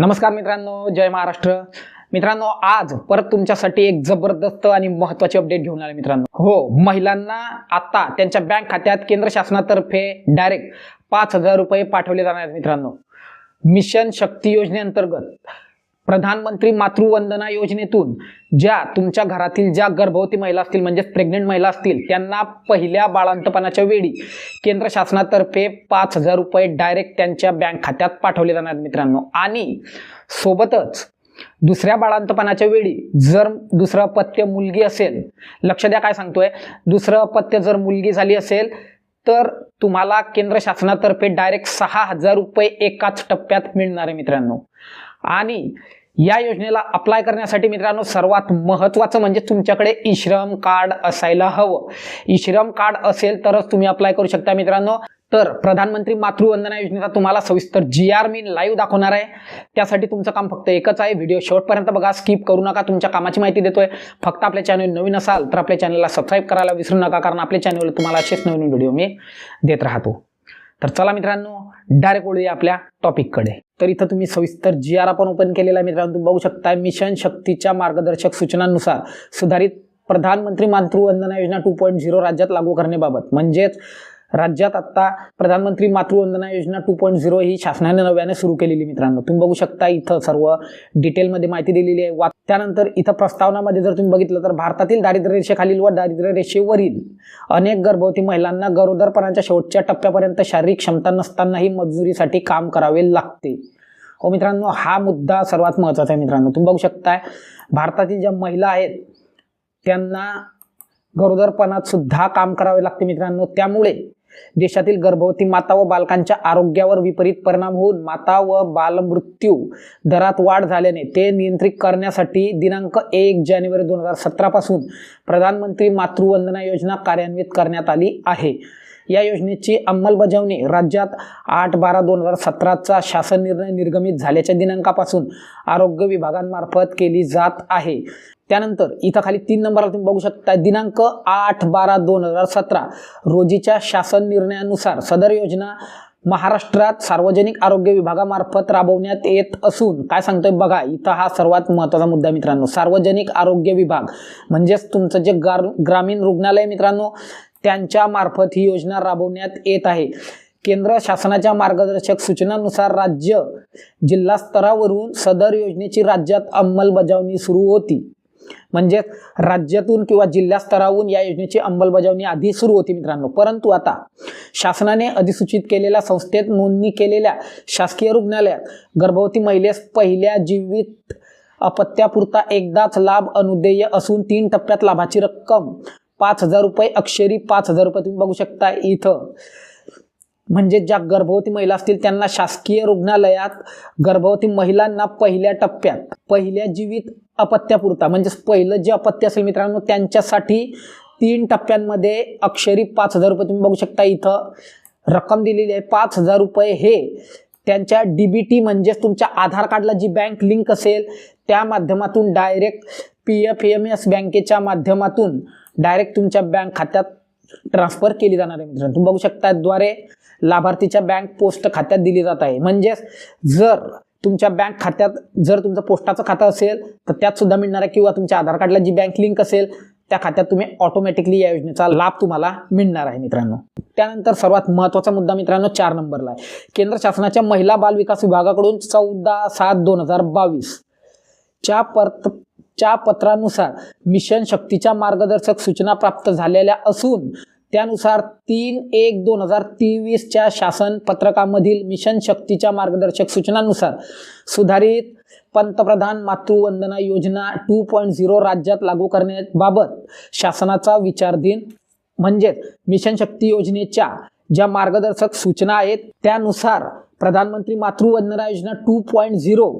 नमस्कार मित्रांनो जय महाराष्ट्र. मित्रांनो आज परत तुमच्यासाठी एक जबरदस्त आणि महत्वाची अपडेट घेऊन आले मित्रांनो. हो महिलांना आता त्यांच्या बँक खात्यात केंद्र शासनातर्फे डायरेक्ट पाच हजार रुपये पाठवले जाणार आहेत मित्रांनो. मिशन शक्ती योजनेअंतर्गत. प्रधानमंत्री मातृवंदना योजनेतून ज्या तुमच्या घरातील ज्या गर्भवती महिला असतील म्हणजेच प्रेग्नेंट महिला असतील त्यांना पहिल्या बाळांतपणाच्या वेळी केंद्र शासनातर्फे पाच हजार रुपये डायरेक्ट त्यांच्या बँक खात्यात पाठवले जाणार मित्रांनो. आणि सोबतच दुसऱ्या बाळांतपणाच्या वेळी जर दुसरं अपत्य मुलगी असेल लक्ष द्या काय सांगतोय दुसरं अपत्य जर मुलगी झाली असेल तर तुम्हाला केंद्र शासनातर्फे डायरेक्ट सहा हजार रुपये एकाच टप्प्यात मिळणार आहे मित्रांनो. आणि या योजनेला अप्लाय करण्यासाठी मित्रांनो सर्वात महत्त्वाचं म्हणजे तुमच्याकडे इश्रम कार्ड असायला हवं. इश्रम कार्ड असेल तरच तुम्ही अप्लाय करू शकता मित्रांनो. तर प्रधानमंत्री मातृवंदना योजनेचा तुम्हाला सविस्तर जी आर मी लाईव्ह दाखवणार आहे. त्यासाठी तुमचं काम फक्त एकच आहे. व्हिडिओ शेवटपर्यंत बघा स्किप करू नका तुमच्या कामाची माहिती देतोय. फक्त आपल्या चॅनल नवीन असाल तर आपल्या चॅनलला सबस्क्राईब करायला विसरू नका कारण आपल्या चॅनलवर तुम्हाला असेच नवीन व्हिडिओ मी देत राहतो. तर चला मित्रांनो डायरेक्ट बोलूया आपल्या टॉपिककडे तर इथं तुम्ही सविस्तर जी आर आपण ओपन केलेला आहे मित्रांनो. तुम्ही बघू शकता मिशन शक्तीच्या मार्गदर्शक सूचनांनुसार सुधारित प्रधानमंत्री मातृवंदना योजना टू पॉईंट झिरो राज्यात लागू करण्याबाबत. म्हणजेच राज्यात आत्ता प्रधानमंत्री मातृवंदना योजना टू पॉईंट झिरो ही शासनाने नव्याने सुरू केलेली मित्रांनो. तुम्ही बघू शकता इथं सर्व डिटेलमध्ये माहिती दिलेली आहे. वा त्यानंतर इथं प्रस्तावनामध्ये जर तुम्ही बघितलं तर भारतातील दारिद्र्य रेषेखालील व दारिद्र्य रेषेवरील अनेक गर्भवती महिलांना गरोदरपणाच्या शेवटच्या टप्प्यापर्यंत शारीरिक क्षमता नसतानाही मजुरीसाठी काम करावे लागते. हो मित्रांनो हा मुद्दा सर्वात महत्त्वाचा आहे मित्रांनो. तुम्ही बघू शकताय भारतातील ज्या महिला आहेत त्यांना गरोदरपणात सुद्धा काम करावे लागते मित्रांनो. त्यामुळे देशातील गर्भवती माता व बालकांच्या आरोग्यावर विपरीत परिणाम होऊन माता व बालमृत्यू दरात वाढ झाल्याने ते नियंत्रित करण्यासाठी दिनांक एक जानेवारी दोन हजार सतरापासून प्रधानमंत्री मातृवंदना योजना कार्यान्वित करण्यात आली आहे. या योजनेची अंमलबजावणी राज्यात आठ बारा दोन हजार सतराचा शासन निर्णय निर्गमित झाल्याच्या दिनांकापासून आरोग्य विभागांमार्फत केली जात आहे. त्यानंतर इथं खाली तीन नंबरला तुम्ही बघू शकता दिनांक आठ बारा दोन हजार सतरा रोजीच्या शासन निर्णयानुसार सदर योजना महाराष्ट्रात सार्वजनिक आरोग्य विभागामार्फत राबवण्यात येत असून काय सांगतोय बघा इथं हा सर्वात महत्त्वाचा मुद्दा मित्रांनो. सार्वजनिक आरोग्य विभाग म्हणजेच तुमचं जे गार ग्रामीण रुग्णालय मित्रांनो त्यांच्या मार्फत ही योजना राबवण्यात येत आहे. केंद्र शासनाच्या मार्गदर्शक सूचनानुसार राज्य जिल्हा स्तरावरून सदर योजनेची राज्यात अंमलबजावणी सुरू होती. म्हणजे राज्यातून किंवा जिल्हा स्तरावरून या योजनेची अंमलबजावणी आधी सुरू होती मित्रांनो. परंतु आता शासनाने अधिसूचित केलेल्या संस्थेत नोंदणी केलेल्या शासकीय रुग्णालयात गर्भवती महिलेस पहिल्या जीवित अपत्यापुरता एकदाच लाभ अनुदेय असून तीन टप्प्यात लाभाची रक्कम पाच हजार रुपये अक्षरी पाच हजार रुपये तुम्ही बघू शकता इथं. म्हणजे ज्या गर्भवती महिला असतील त्यांना शासकीय रुग्णालयात गर्भवती महिलांना पहिल्या टप्प्यात पहिल्या जीवित अपत्यापुरता म्हणजेच पहिलं जे अपत्य असेल मित्रांनो त्यांच्यासाठी तीन टप्प्यांमध्ये अक्षरी पाच हजार रुपये तुम्ही बघू शकता इथं. रक्कम दिलेली आहे पाच हजार रुपये हे. त्यांच्या डी बी टी म्हणजेच तुमच्या आधार कार्डला जी बँक लिंक असेल त्या माध्यमातून direct P F M S बँकेच्या माध्यमातून डायरेक्ट तुमच्या बँक खात्यात ट्रान्सफर केली जाणार आहे मित्रांनो. तुम्ही बघू शकता द्वारे लाभार्थीच्या बँक पोस्ट खात्यात दिली जात आहे. म्हणजेच जर तुमच्या बँक खात्यात जर तुमचं पोस्टाचं खातं असेल तर त्यात सुद्धा मिळणार आहे किंवा तुमच्या आधार कार्डला जी बँक लिंक असेल त्या खात्यात तुम्ही ऑटोमॅटिकली या योजनेचा लाभ तुम्हाला मिळणार आहे मित्रांनो. त्यानंतर सर्वात महत्त्वाचा मुद्दा मित्रांनो चार नंबरला आहे. केंद्र शासनाच्या महिला बाल विकास विभागाकडून चौदा सात दोन हजार बावीस च्या परत च्या पत्रानुसार मिशन शक्तीच्या मार्गदर्शक सूचना प्राप्त झालेल्या असून त्यानुसार तीन एक दोन हजार तेवीसच्या शासन पत्रकामधील मिशन शक्तीच्या मार्गदर्शक सूचनानुसार सुधारित पंतप्रधान मातृवंदना योजना टू पॉईंट झिरो राज्यात लागू करण्याबाबत शासनाचा विचारधीन म्हणजेच मिशन शक्ती योजनेच्या ज्या मार्गदर्शक सूचना आहेत त्यानुसार प्रधानमंत्री मातृवंदना योजना टू पॉईंट झिरो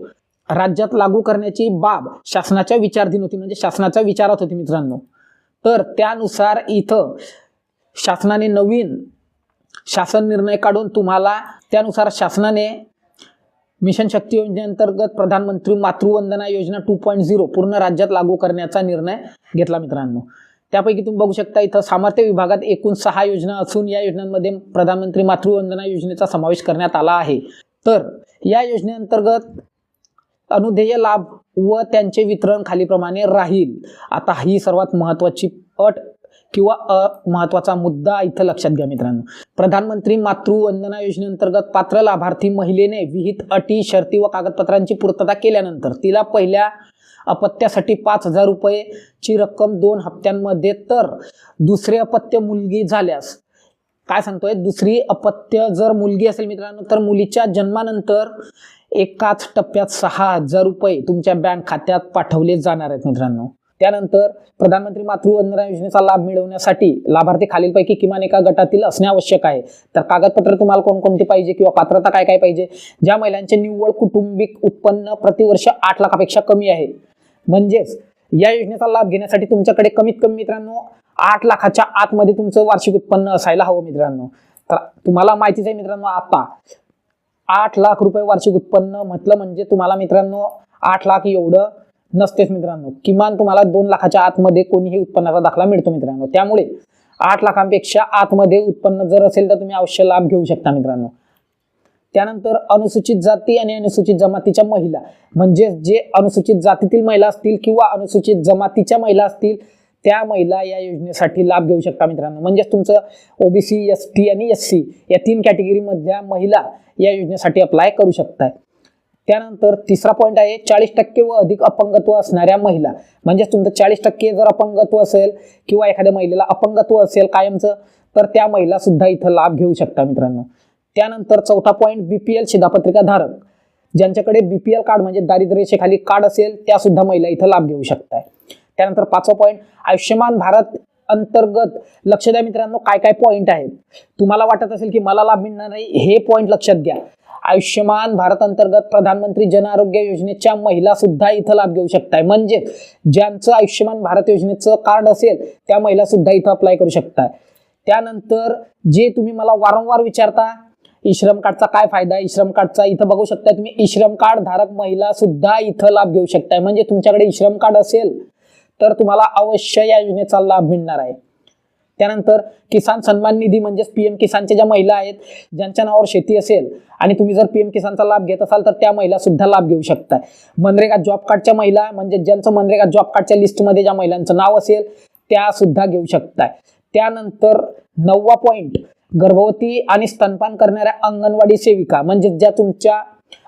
राज्यात लागू करण्याची बाब शासनाच्या विचारधीन होती म्हणजे शासनाच्या विचारात होती मित्रांनो. तर त्यानुसार इथं शासनाने नवीन शासन निर्णय काढून तुम्हाला त्यानुसार शासनाने मिशन शक्ती योजनेअंतर्गत प्रधानमंत्री मातृवंदना योजना टू पॉईंट झिरो पूर्ण राज्यात लागू करण्याचा निर्णय घेतला मित्रांनो. त्यापैकी तुम्ही बघू शकता इथं सामर्थ्य विभागात एकूण सहा योजना असून या योजनांमध्ये प्रधानमंत्री मातृवंदना योजनेचा समावेश करण्यात आला आहे. तर या योजनेअंतर्गत अनुदेय लाभ व त्यांचे वितरण खालीप्रमाणे राहील. आता ही सर्वात महत्वाची अट किंवा अ महत्त्वाचा मुद्दा इथं लक्षात घ्या मित्रांनो. प्रधानमंत्री मातृवंदना योजनेअंतर्गत पात्र लाभार्थी महिलेने विहित अटी शर्ती व कागदपत्रांची पूर्तता केल्यानंतर तिला पहिल्या अपत्यासाठी पाच हजार रुपयेची रक्कम दोन हप्त्यांमध्ये तर दुसरे अपत्य मुलगी झाल्यास काय सांगतोय? दुसरी अपत्य जर मुलगी असेल मित्रांनो तर मुलीच्या जन्मानंतर एकाच टप्प्यात सहा हजार रुपये तुमच्या बँक खात्यात पाठवले जाणार आहेत मित्रांनो. त्यानंतर प्रधानमंत्री मातृवंदना योजनेचा लाभ मिळवण्यासाठी लाभार्थी खालीलपैकी किमान एका गटातील असणे आवश्यक आहे. तर कागदपत्र तुम्हाला कोणकोणती पाहिजे किंवा पात्रता काय काय पाहिजे? ज्या महिलांचे निव्वळ कुटुंबिक उत्पन्न प्रतिवर्ष आठ लाखापेक्षा कमी आहे. म्हणजेच या योजनेचा लाभ घेण्यासाठी तुमच्याकडे कमीत कमी मित्रांनो आठ लाखाच्या आतमध्ये तुमचं वार्षिक उत्पन्न असायला हवं मित्रांनो. तर तुम्हाला माहितीच आहे मित्रांनो आता आठ लाख रुपये वार्षिक उत्पन्न म्हटलं म्हणजे तुम्हाला मित्रांनो आठ लाख एवढं नसतेच मित्रांनो. किमान तुम्हाला दोन लाखाच्या आतमध्ये कोणीही उत्पन्नाचा दाखला मिळतो मित्रांनो. त्यामुळे आठ लाखांपेक्षा आतमध्ये उत्पन्न जर असेल तर तुम्ही अवश्य लाभ घेऊ शकता मित्रांनो. त्यानंतर अनुसूचित जाती आणि अनुसूचित जमातीच्या महिला. म्हणजे जे अनुसूचित जातीतील महिला असतील किंवा अनुसूचित जमातीच्या महिला असतील त्या महिला या योजनेसाठी लाभ घेऊ शकता मित्रांनो. म्हणजेच तुमचं ओबीसी एस टी आणि एस सी या तीन कॅटेगरीमधल्या महिला या योजनेसाठी अप्लाय करू शकताय. त्यानंतर तिसरा पॉईंट आहे चाळीस टक्के व अधिक अपंगत्व असणाऱ्या महिला. म्हणजेच तुमचं चाळीस टक्के जर अपंगत्व असेल किंवा एखाद्या महिलेला अपंगत्व असेल कायमचं तर त्या महिला सुद्धा इथं लाभ घेऊ शकता मित्रांनो. त्यानंतर चौथा पॉईंट बीपीएल शिधापत्रिका धारक. ज्यांच्याकडे बीपीएल कार्ड म्हणजे दारिद्र्यरेषेखाली कार्ड असेल त्या सुद्धा महिला इथं लाभ घेऊ शकताय. त्यानंतर पाचवा पॉईंट आयुष्यमान भारत अंतर्गत लक्ष द्या मित्रांनो काय काय पॉईंट आहेत? तुम्हाला वाटत असेल की मला लाभ मिळणार नाही हे पॉईंट लक्षात घ्या. आयुष्यमान भारत अंतर्गत प्रधानमंत्री जन आरोग्य योजनेच्या महिला सुद्धा इथं लाभ घेऊ शकताय. म्हणजे ज्यांचं आयुष्यमान भारत योजनेचं कार्ड असेल त्या महिला सुद्धा इथं अप्लाय करू शकताय. त्यानंतर जे तुम्ही मला वारंवार विचारता ई श्रम कार्डचा काय फायदा आहे? ई श्रम कार्डचा इथं बघू शकता तुम्ही ई श्रम कार्ड धारक महिला सुद्धा इथं लाभ घेऊ शकताय. म्हणजे तुमच्याकडे ई श्रम कार्ड असेल तर तुम्हाला अवश्य या योजनेचा लाभ मिळणार आहे. त्यानंतर किसान सन्मान निधी म्हणजेच पीएम किसानच्या ज्या महिला आहेत ज्यांच्या नावावर शेती असेल आणि तुम्ही जर पीएम किसानचा लाभ घेत असाल तर त्या महिला सुद्धा लाभ घेऊ शकताय. मनरेगा जॉब कार्डच्या महिला म्हणजे ज्यांचं मनरेगा जॉब कार्डच्या लिस्टमध्ये ज्या महिलांचं नाव असेल त्या सुद्धा घेऊ शकताय. त्यानंतर नववा पॉईंट गर्भवती आणि स्तनपान करणाऱ्या अंगणवाडी सेविका म्हणजे ज्या तुमच्या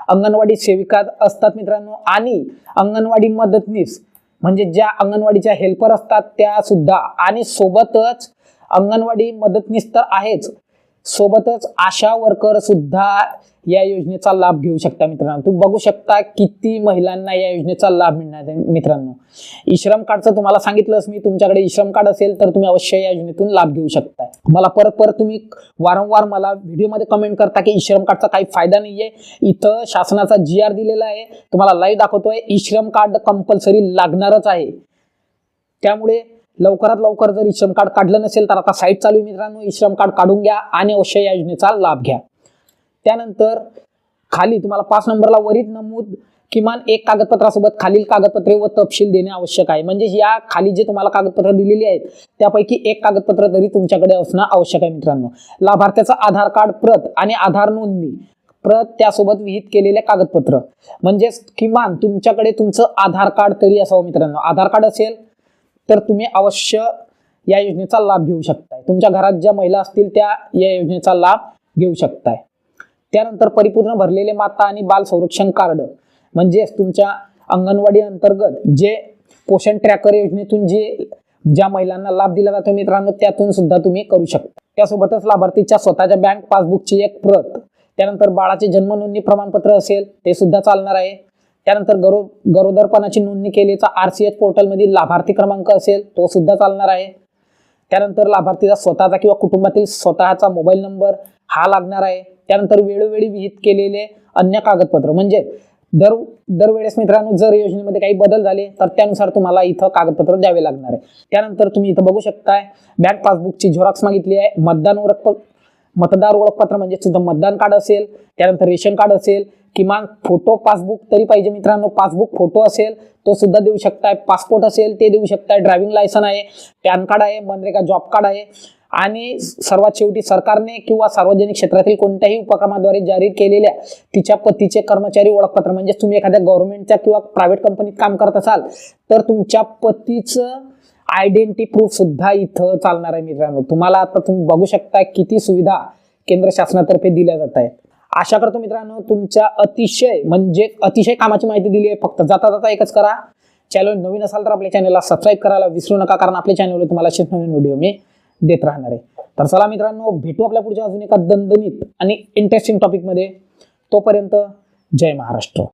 अंगणवाडी सेविका असतात मित्रांनो आणि अंगणवाडी मदतनीस म्हणजे ज्या अंगणवाडीच्या हेल्पर असतात त्या सुद्धा आणि सोबतच अंगणवाडी मदतनीस तर आहेच. सोबतच आशा वर्कर सुद्धा या योजनेचा लाभ घेऊ शकता मित्रांनो. तुम्ही बघू शकता किती महिलांना या योजनेचा लाभ मिळणार आहे मित्रांनो. इश्रम कार्डचं तुम्हाला सांगितलंच मी. तुमच्याकडे इश्रम कार्ड असेल तर तुम्ही अवश्य या योजनेतून लाभ घेऊ शकताय मला परत परत तुम्ही वारंवार मला व्हिडिओमध्ये कमेंट करता की इश्रम कार्डचा काही फायदा नाहीये. इथं शासनाचा जी आर दिलेला आहे. तुम्हाला लाईव्ह दाखवतोय. इश्रम कार्ड कंपल्सरी लागणारच आहे. त्यामुळे लवकरात लवकर जर श्रम कार्ड काढलं नसेल तर आता साईट चालू मित्रांनो. श्रम कार्ड काढून घ्या आणि अवश्य या योजनेचा लाभ घ्या. त्यानंतर खाली तुम्हाला पाच नंबरला वरीत नमूद किमान एक कागदपत्रासोबत खालील कागदपत्रे व तपशील देणे आवश्यक आहे. म्हणजे या खाली जे तुम्हाला कागदपत्र दिलेली आहेत त्यापैकी एक कागदपत्र तरी तुमच्याकडे असणं आवश्यक आहे मित्रांनो. लाभार्थ्याचं आधार कार्ड प्रत आणि आधार नोंदणी. प्रत त्यासोबत विहित केलेले कागदपत्र. म्हणजेच किमान तुमच्याकडे तुमचं आधार कार्ड तरी असावं मित्रांनो. आधार कार्ड असेल तर तुम्ही अवश्य या योजनेचा लाभ घेऊ शकताय. तुमच्या घरात ज्या महिला असतील त्या या योजनेचा लाभ घेऊ शकताय. त्यानंतर परिपूर्ण भरलेले माता आणि बाल संरक्षण कार्ड म्हणजेच तुमच्या अंगणवाडी अंतर्गत जे पोषण ट्रॅकर योजनेतून जे ज्या महिलांना लाभ दिला जातो मित्रांनो त्यातून सुद्धा तुम्ही करू शकता. त्यासोबतच लाभार्थीच्या स्वतःच्या बँक पासबुकची एक प्रत त्यानंतर बाळाचे जन्म नोंदणी प्रमाणपत्र असेल ते सुद्धा चालणार आहे. त्यानंतर गरो गरोदरपणाची नोंदणी केलीचा आर सी एच पोर्टलमधील लाभार्थी क्रमांक असेल तो सुद्धा चालणार आहे. त्यानंतर लाभार्थीचा स्वतःचा किंवा कुटुंबातील स्वतःचा मोबाईल नंबर हा लागणार आहे. त्यानंतर वेळोवेळी विहित केलेले अन्य कागदपत्र म्हणजे दर दरवेळेस मित्रांनो जर योजनेमध्ये काही बदल झाले तर त्यानुसार तुम्हाला इथं कागदपत्र द्यावे लागणार आहे. त्यानंतर तुम्ही इथं बघू शकताय बँक पासबुकची झेरॉक्स मागितली आहे. मतदान ओळख मतदार ओळखपत्र म्हणजे सुद्धा मतदान कार्ड असेल त्यानंतर रेशन कार्ड असेल किमान फोटो पासबुक तरी पाहिजे मित्रांनो. पासबुक फोटो असेल तो सुद्धा देऊ शकताय. पासपोर्ट असेल ते देऊ शकताय. ड्रायव्हिंग लायसन आहे पॅन कार्ड आहे मनरेगा जॉब कार्ड आहे. आणि सर्वात शेवटी सरकारने किंवा सार्वजनिक क्षेत्रातील कोणत्याही उपक्रमाद्वारे जारी केलेल्या तिच्या पतीचे कर्मचारी ओळखपत्र म्हणजे तुम्ही एखाद्या गव्हर्नमेंटच्या किंवा प्रायव्हेट कंपनीत काम करत असाल तर तुमच्या पतीचं आयडेंटिटी प्रूफ सुद्धा इथं चालणार आहे मित्रांनो. तुम्हाला आता तुम्ही बघू शकता किती सुविधा केंद्र शासनातर्फे दिल्या जात आहेत. आशा करतो मित्रांनो तुमच्या अतिशय म्हणजे अतिशय कामाची माहिती दिली आहे. फक्त जाता जाता एकच करा. चॅनल नवीन असाल तर आपल्या चॅनलला सबस्क्राईब करायला विसरू नका कारण आपल्या चॅनलवर तुम्हाला असेच नवीन व्हिडिओ मी देत राहणार आहे. तर चला मित्रांनो भेटू आपल्या पुढच्या अजून एका दणदणीत आणि इंटरेस्टिंग टॉपिकमध्ये तोपर्यंत जय महाराष्ट्र.